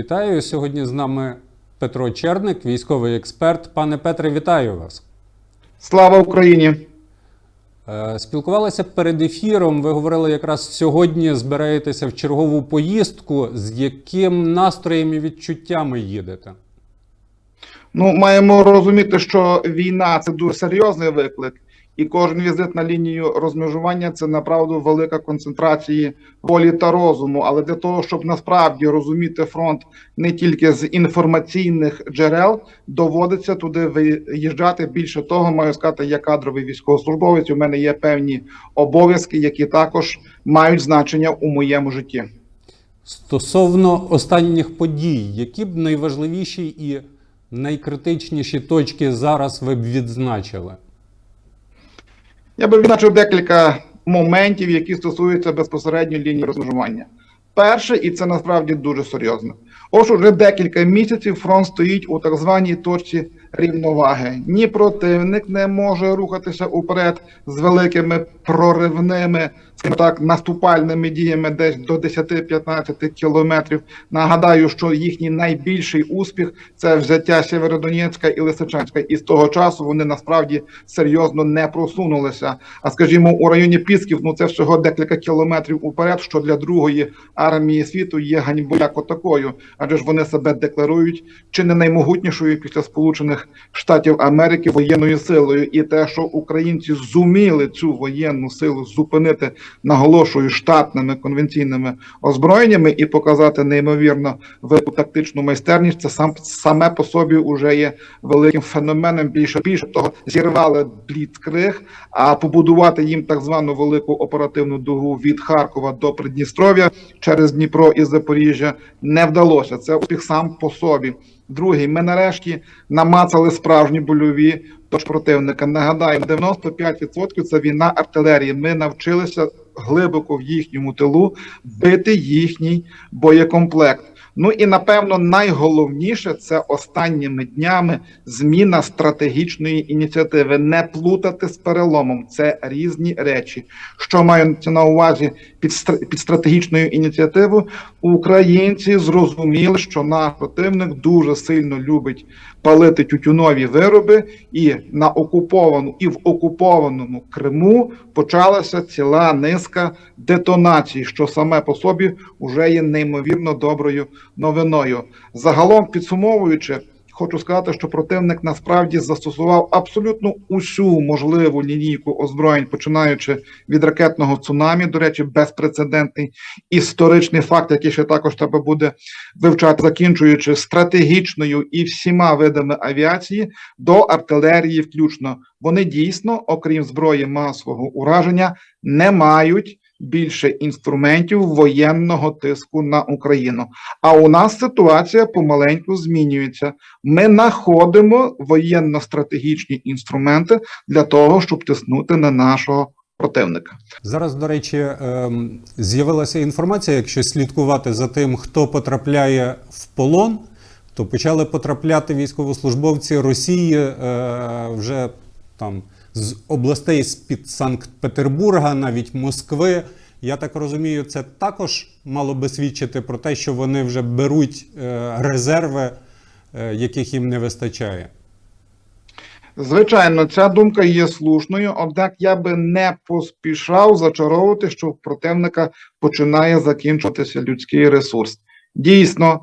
Вітаю сьогодні з нами Петро Черник, військовий експерт. Пане Петре, вітаю вас. Слава Україні! Е, Спілкувалися перед ефіром. Ви говорили, якраз сьогодні збираєтеся в чергову поїздку. З яким настроєм і відчуттями їдете? Ну, маємо розуміти, що війна це дуже серйозний виклик, і кожен візит на лінію розмежування це направду велика концентрації волі та розуму. Але для того, щоб насправді розуміти фронт не тільки з інформаційних джерел, доводиться туди виїжджати. Більше того, маю сказати, я кадровий військовослужбовець. У мене є певні обов'язки, які також мають значення у моєму житті. Стосовно останніх подій, які б найважливіші і найкритичніші точки зараз ви б відзначили? Я би відзначив декілька моментів, які стосуються безпосередньо лінії розмежування. Перше, і це насправді дуже серйозно. Ось уже декілька місяців фронт стоїть у так званій точці рівноваги. Ні противник не може рухатися уперед з великими проривними, скажімо так, наступальними діями десь до 10-15 кілометрів. Нагадаю, що їхній найбільший успіх це взяття Сєвєродонецька і Лисичанська. І з того часу вони насправді серйозно не просунулися. А скажімо, у районі Пісків, ну це всього декілька кілометрів уперед, що для другої армії світу є ганьбою як отакою, адже ж вони себе декларують чи не наймогутнішою після Сполучених Штатів Америки воєнною силою, і те, що українці зуміли цю воєнну силу зупинити, наголошую штатними конвенційними озброєннями і показати неймовірно велику тактичну майстерність, це сам саме по собі вже є великим феноменом. Більше більше того, зірвали бліцкриг, а побудувати їм так звану велику оперативну дугу від Харкова до Придністров'я через Дніпро і Запоріжжя не вдалося. Це успіх сам по собі. Другий, ми нарешті намацали справжні больові тож противника. Нагадаємо, 95% це війна артилерії. Ми навчилися глибоко в їхньому тилу бити їхній боєкомплект. Ну і напевно найголовніше це останніми днями зміна стратегічної ініціативи. Не плутати з переломом. Це різні речі. Що мається на увазі під під стратегічною ініціативою? Українці зрозуміли, що наш противник дуже сильно любить палити тютюнові вироби, і на окуповану і в окупованому Криму почалася ціла низка детонацій, що саме по собі вже є неймовірно доброю новиною. Загалом підсумовуючи. Хочу сказати, що противник насправді застосував абсолютно усю можливу лінійку озброєнь, починаючи від ракетного цунамі. До речі, безпрецедентний історичний факт, який ще також треба буде вивчати, закінчуючи стратегічною і всіма видами авіації до артилерії, включно вони дійсно, окрім зброї масового ураження, не мають більше інструментів воєнного тиску на Україну. А у нас ситуація помаленьку змінюється. Ми знаходимо воєнно-стратегічні інструменти для того, щоб тиснути на нашого противника. Зараз, до речі, ем, з'явилася інформація, якщо слідкувати за тим, хто потрапляє в полон, то почали потрапляти військовослужбовці Росії е, вже там з областей з-під Санкт-Петербурга, навіть Москви. Я так розумію, це також мало би свідчити про те, що вони вже беруть е, резерви, е, яких їм не вистачає. Звичайно, ця думка є слушною, однак я би не поспішав зачаровувати, що в противника починає закінчуватися людський ресурс. Дійсно,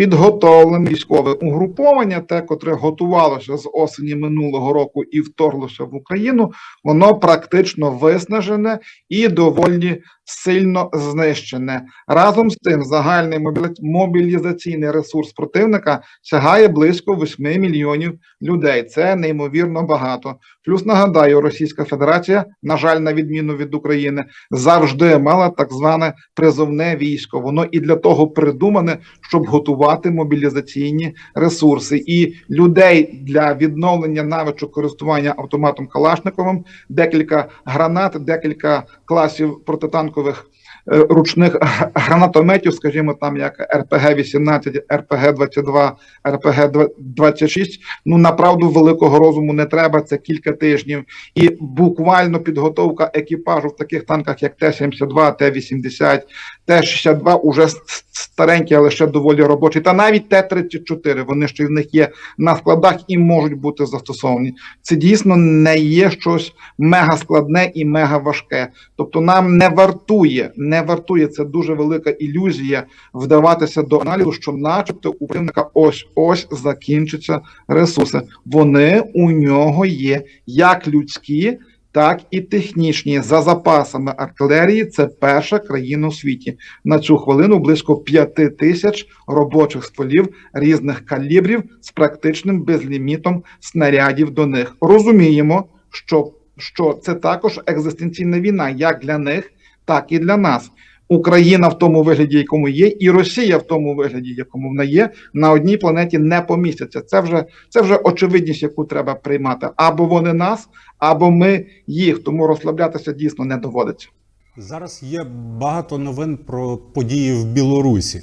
підготовлене військове угруповання, те, котре готувалося з осені минулого року і вторглося в Україну, воно практично виснажене і доволі сильно знищене. Разом з тим, загальний мобілізаційний ресурс противника сягає близько 8 мільйонів людей. Це неймовірно багато. Плюс нагадаю, Російська Федерація, на жаль, на відміну від України, завжди мала так зване призовне військо. Воно і для того придумане, щоб готувати мобілізаційні ресурси і людей для відновлення навичок користування автоматом Калашниковим, декілька гранат, декілька класів протитанкових е, ручних гранатометів, скажімо, там як РПГ-18, РПГ-22, РПГ-26, ну направду великого розуму не треба. Це кілька тижнів, і буквально підготовка екіпажу в таких танках, як Т-72, Т-80, Т-62, уже с- с- але ще доволі робочий, та навіть Т-34, вони ще в них є на складах і можуть бути застосовані. Це дійсно не є щось мега складне і мега важке. Тобто нам не вартує, не вартує це дуже велика ілюзія вдаватися до аналізу, що, начебто, у противника ось ось закінчаться ресурси. Вони у нього є як людські, так і технічні. За запасами артилерії це перша країна у світі. На цю хвилину близько п'яти тисяч робочих стволів різних калібрів з практичним безлімітом снарядів до них. Розуміємо, що, що це також екзистенційна війна як для них, так і для нас. Україна в тому вигляді, якому є, і Росія в тому вигляді, якому вона є, на одній планеті не помістяться. Це вже це вже очевидність, яку треба приймати. Або вони нас, або ми їх. Тому розслаблятися дійсно не доводиться. Зараз є багато новин про події в Білорусі,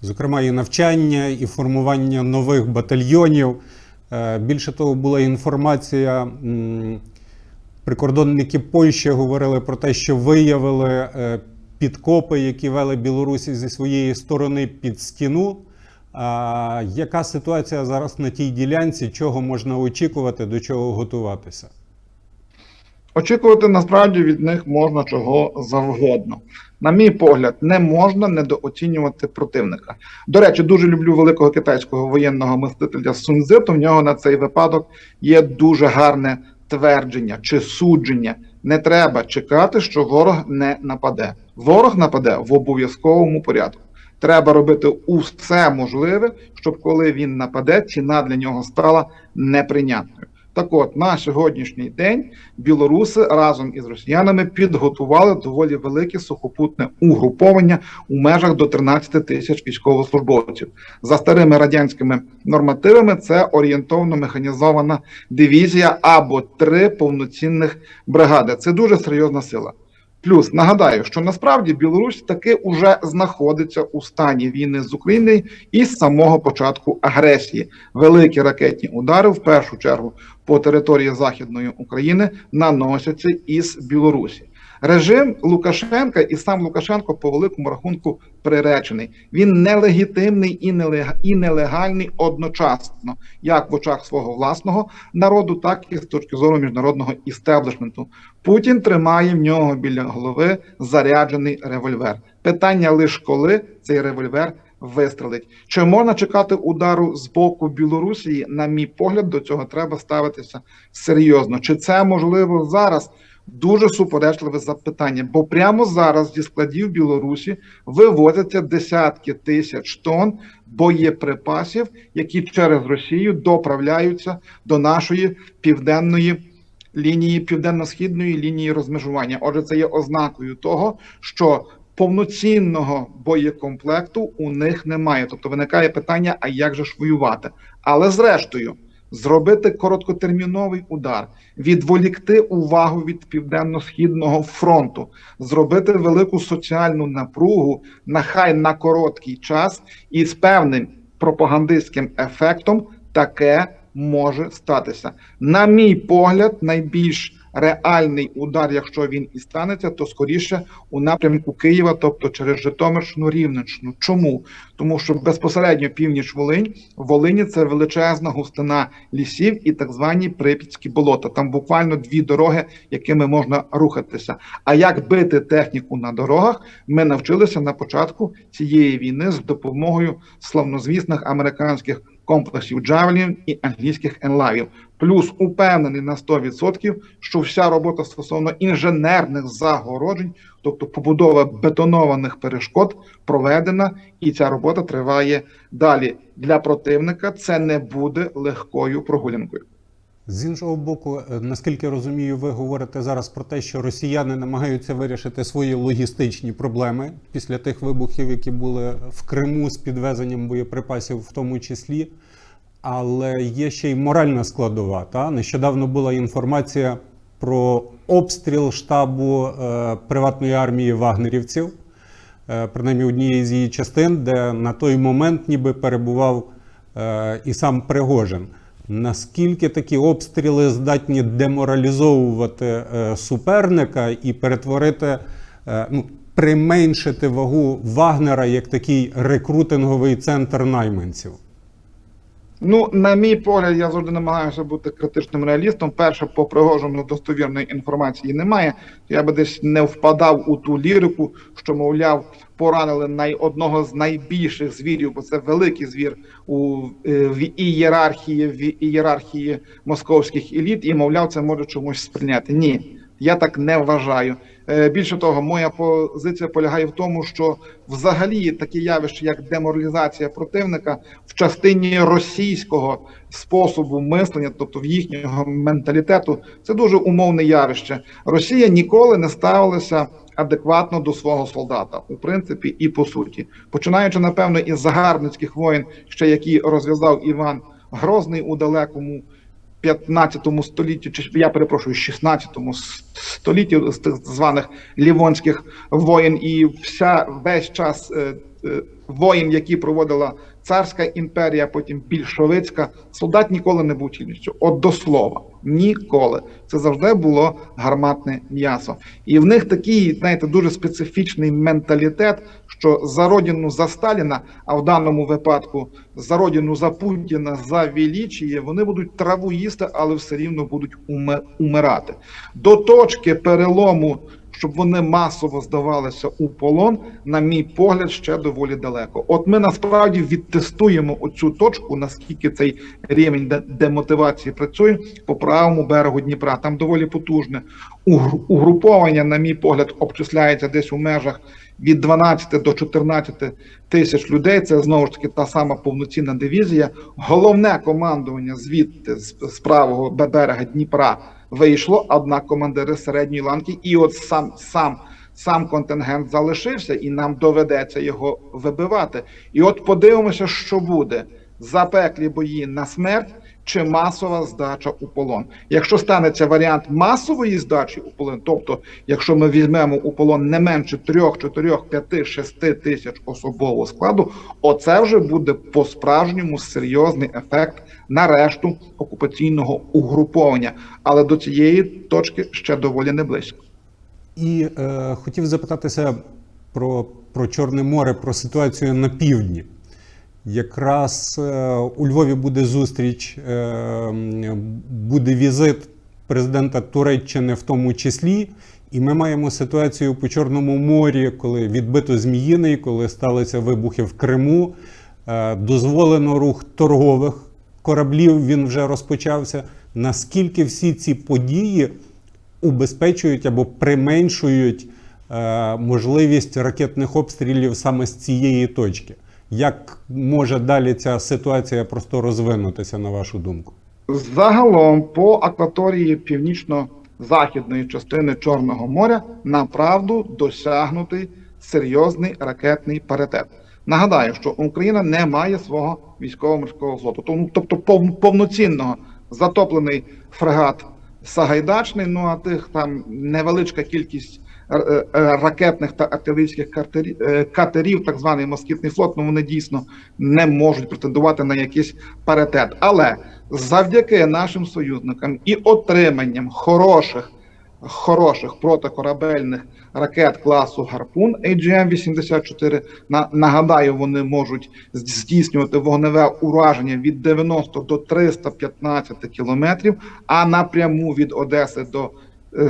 зокрема, і навчання, і формування нових батальйонів. Е, Більше того, була інформація. Прикордонники Польщі говорили про те, що виявили е, підкопи, які вели Білорусі зі своєї сторони під стіну. А яка ситуація зараз на тій ділянці? Чого можна очікувати, до чого готуватися? Очікувати насправді від них можна чого завгодно. На мій погляд, не можна недооцінювати противника. До речі, дуже люблю великого китайського воєнного мистителя Суньзи, то в нього на цей випадок є дуже гарне твердження чи судження. Не треба чекати, що ворог не нападе. Ворог нападе в обов'язковому порядку. Треба робити усе можливе, щоб коли він нападе, ціна для нього стала неприйнятною. Так от, на сьогоднішній день білоруси разом із росіянами підготували доволі велике сухопутне угруповання у межах до 13 тисяч військовослужбовців. За старими радянськими нормативами, це орієнтовно механізована дивізія або три повноцінних бригади. Це дуже серйозна сила. Плюс нагадаю, що насправді Білорусь таки уже знаходиться у стані війни з Україною із самого початку агресії. Великі ракетні удари, в першу чергу по території Західної України, наносяться із Білорусі. Режим Лукашенка і сам Лукашенко по великому рахунку приречений. Він нелегітимний і нелег- і нелегальний одночасно, як в очах свого власного народу, так і з точки зору міжнародного істеблішменту. Путін тримає в нього біля голови заряджений револьвер. Питання лише коли цей револьвер вистрелить. Чи можна чекати удару з боку Білорусі? На мій погляд, до цього треба ставитися серйозно. Чи це можливо зараз? Дуже суперечливе запитання, бо прямо зараз зі складів Білорусі вивозяться десятки тисяч тонн боєприпасів, які через Росію доправляються до нашої південної лінії, південно-східної лінії розмежування. Отже, це є ознакою того, що повноцінного боєкомплекту у них немає. Тобто виникає питання: а як же ж воювати? Але зрештою. Зробити короткотерміновий удар, відволікти увагу від південно-східного фронту, зробити велику соціальну напругу нехай на короткий час, і з певним пропагандистським ефектом таке може статися. На мій погляд, найбільш реальний удар, якщо він і станеться, то скоріше у напрямку Києва, тобто через Житомирщину, Рівненщину. Чому? Тому що безпосередньо північ Волинь, Волині це величезна густина лісів і так звані прип'ятські болота. Там буквально дві дороги, якими можна рухатися. А як бити техніку на дорогах, ми навчилися на початку цієї війни з допомогою славнозвісних американських комплексів Джавелін і англійських енлавів. Плюс упевнений на 100%, що вся робота стосовно інженерних загороджень, тобто побудова бетонованих перешкод, проведена, і ця робота триває далі. Для противника це не буде легкою прогулянкою. З іншого боку, е, наскільки розумію, ви говорите зараз про те, що росіяни намагаються вирішити свої логістичні проблеми після тих вибухів, які були в Криму з підвезенням боєприпасів, в тому числі. Але є ще й моральна складова. Та? Нещодавно була інформація про обстріл штабу е, приватної армії вагнерівців, е, принаймні однієї з її частин, де на той момент ніби перебував е, і сам Пригожин. Наскільки такі обстріли здатні деморалізовувати е, суперника і перетворити, е, ну, применшити вагу Вагнера як такий рекрутинговий центр найманців? Ну, на мій погляд, я завжди намагаюся бути критичним реалістом. Перше, по пригожому достовірної інформації немає. Я би десь не впадав у ту лірику, що, мовляв, поранили най одного з найбільших звірів, бо це великий звір у е, в ієрархії, в ієрархії московських еліт, і мовляв, це може чомусь сприйняти. Ні. Я так не вважаю. Е, Більше того, моя позиція полягає в тому, що взагалі таке явище, як деморалізація противника, в частині російського способу мислення, тобто в їхнього менталітету, це дуже умовне явище. Росія ніколи не ставилася адекватно до свого солдата, у принципі, і по суті, починаючи напевно із загарбницьких воєн, ще які розв'язав Іван Грозний у далекому. 15 столітті, чи я перепрошую, 16 столітті з тих званих лівонських воєн, і вся весь час е, е, воєн, які проводила царська імперія, потім більшовицька, солдат ніколи не був цілістю. От до слова, ніколи. Це завжди було гарматне м'ясо. І в них такий, знаєте, дуже специфічний менталітет, що за родину за Сталіна, а в даному випадку за родину за Путіна, за величіє, вони будуть траву їсти, але все рівно будуть умирати. До точки перелому, щоб вони масово здавалися у полон, на мій погляд, ще доволі далеко. От ми насправді відтестуємо оцю точку, наскільки цей рівень демотивації працює по правому берегу Дніпра. Там доволі потужне угруповання, на мій погляд, обчисляється десь у межах від 12 до 14 тисяч людей. Це знову ж таки та сама повноцінна дивізія. Головне командування звідти з, правого берега Дніпра вийшло, однак командири середньої ланки, і от сам сам. Сам контингент залишився, і нам доведеться його вибивати. І от подивимося, що буде запеклі бої на смерть чи масова здача у полон. Якщо станеться варіант масової здачі у полон, тобто, якщо ми візьмемо у полон не менше 3, 4, 5, 6 тисяч особового складу, оце вже буде по-справжньому серйозний ефект на решту окупаційного угруповання. Але до цієї точки ще доволі не близько. І е, хотів запитатися про, про Чорне море, про ситуацію на півдні. Якраз е, у Львові буде зустріч, е, буде візит президента Туреччини в тому числі. І ми маємо ситуацію по Чорному морі, коли відбито Зміїний, коли сталися вибухи в Криму. Е, дозволено рух торгових кораблів, він вже розпочався. Наскільки всі ці події убезпечують або применшують можливість ракетних обстрілів саме з цієї точки. Як може далі ця ситуація просто розвинутися, на вашу думку? Загалом по акваторії північно-західної частини Чорного моря направду досягнутий серйозний ракетний паритет. Нагадаю, що Україна не має свого військово-морського флоту, тому- тобто пов- повноцінного затоплений фрегат Сагайдачний. Ну а тих там невеличка кількість ракетних та артилерійських е, катерів, так званий москітний флот, ну вони дійсно не можуть претендувати на якийсь паритет. Але завдяки нашим союзникам і отриманням хороших хороших протикорабельних ракет класу Гарпун AGM-84. На, нагадаю, вони можуть здійснювати вогневе ураження від 90 до 315 кілометрів, а напряму від Одеси до е,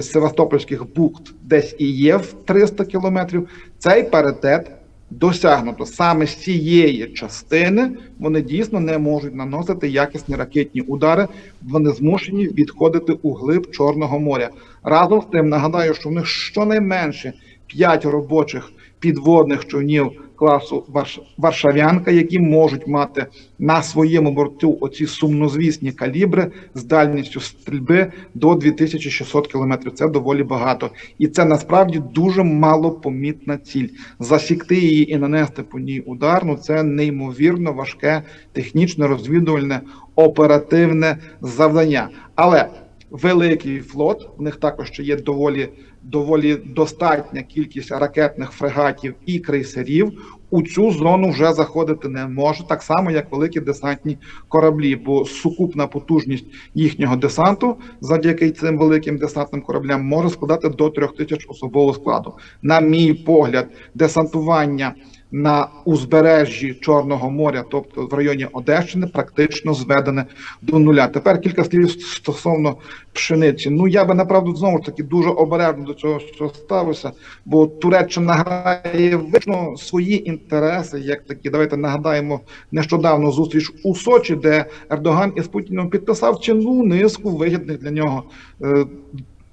Севастопольських бухт десь і є в 300 кілометрів. Цей паритет досягнуто саме з цієї частини. Вони дійсно не можуть наносити якісні ракетні удари. Вони змушені відходити у глиб Чорного моря. Разом з тим нагадаю, що в них щонайменше 5 робочих підводних човнів класу Варш... Варшавянка, які можуть мати на своєму борту оці сумнозвісні калібри з дальністю стрільби до 2600 кілометрів. Це доволі багато, і це насправді дуже малопомітна ціль. Засікти її і нанести по ній удар. Ну це неймовірно важке технічне розвідувальне оперативне завдання. Але великий флот. В них також ще є доволі доволі достатня кількість ракетних фрегатів і крейсерів. у цю зону вже заходити не може, так само як великі десантні кораблі, бо сукупна потужність їхнього десанту, завдяки цим великим десантним кораблям, може складати до трьох тисяч особового складу. На мій погляд, десантування на узбережжі Чорного моря, тобто в районі Одещини, практично зведене до нуля. Тепер кілька слів стосовно пшениці. Ну я би направду знову ж таки дуже обережно до цього що ставився, бо Туреччина грає вично свої інтереси, як такі. Давайте нагадаємо нещодавно зустріч у Сочі, де Ердоган із Путіним підписав чимну низку вигідних для нього. е,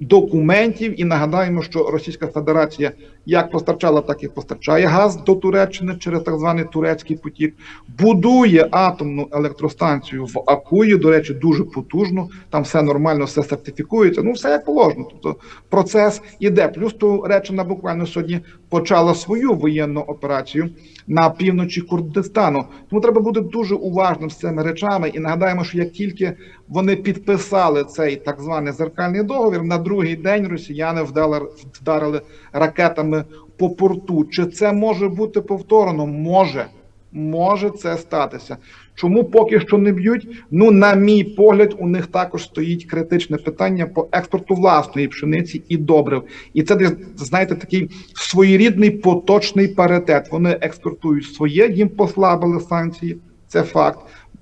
Документів і нагадаємо, що Російська Федерація як постачала, так і постачає газ до Туреччини через так званий турецький потік, будує атомну електростанцію в Акуї. До речі, дуже потужну. Там все нормально, все сертифікується. Ну все як положено. Тобто процес іде. Плюс Туреччина буквально сьогодні почала свою воєнну операцію на півночі Курдистану. Тому треба бути дуже уважним з цими речами. І нагадаємо, що як тільки вони підписали цей так званий зеркальний договір, на другий день росіяни вдали, вдарили ракетами по порту. Чи це може бути повторено? Може. Може це статися. Чому поки що не б'ють? Ну, на мій погляд, у них також стоїть критичне питання по експорту власної пшениці і добрив. І це десь, знаєте, такий своєрідний поточний паритет. Вони експортують своє, їм послабили санкції, це факт.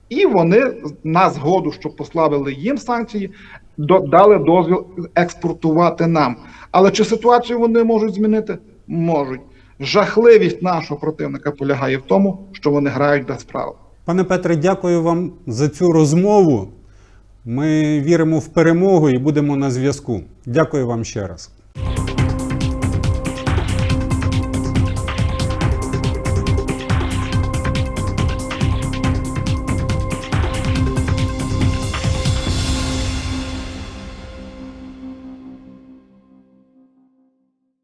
І вони на згоду, що послабили їм санкції, дали дозвіл експортувати нам. Але чи ситуацію вони можуть змінити? Можуть. Жахливість нашого противника полягає в тому, що вони грають без правил. Пане Петре, дякую вам за цю розмову. Ми віримо в перемогу і будемо на зв'язку. Дякую вам ще раз.